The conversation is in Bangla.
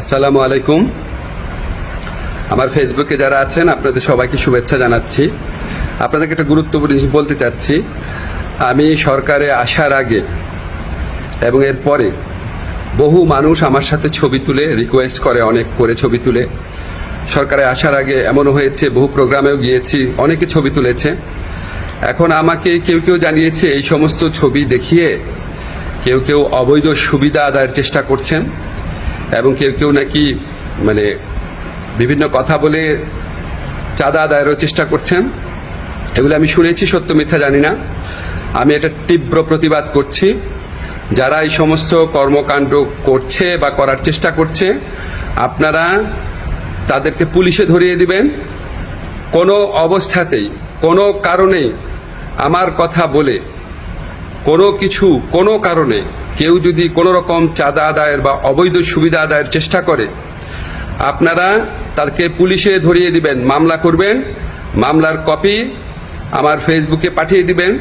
আসসালামু আলাইকুম। আমার ফেসবুকে যারা আছেন, আপনাদের সবাইকে শুভেচ্ছা জানাচ্ছি। আপনাদেরকে একটা গুরুত্বপূর্ণ জিনিস বলতে চাচ্ছি। আমি সরকারে আসার আগে এবং এর পরে বহু মানুষ আমার সাথে ছবি তুলে রিকোয়েস্ট করে, অনেক করে ছবি তুলে। সরকারে আসার আগে এমনও হয়েছে, বহু প্রোগ্রামেও গিয়েছি, অনেকে ছবি তুলেছে। এখন আমাকে কেউ কেউ জানিয়েছে, এই সমস্ত ছবি দেখিয়ে কেউ কেউ অবৈধ সুবিধা আদায়ের চেষ্টা করছেন। এবং কেউ কেউ নাকি মানে বিভিন্ন কথা বলে চাঁদা আদায়েরও চেষ্টা করছেন। এগুলো আমি শুনেছি, সত্য মিথ্যা জানি না। আমি এটা তীব্র প্রতিবাদ করছি। যারা এই সমস্ত কর্মকাণ্ড করছে বা করার চেষ্টা করছে, আপনারা তাদেরকে পুলিশে ধরিয়ে দিবেন। কোনো অবস্থাতেই, কোনো কারণেই আমার কথা বলে কোনো কিছু কোনো কারণে কেউ যদি কোনো রকম চাঁদা আদায়ের বা অবৈধ সুবিধা আদায়ের চেষ্টা করে, আপনারা তাকে পুলিশে ধরিয়ে দিবেন, মামলা করবেন, মামলার কপি আমার ফেসবুকে পাঠিয়ে দিবেন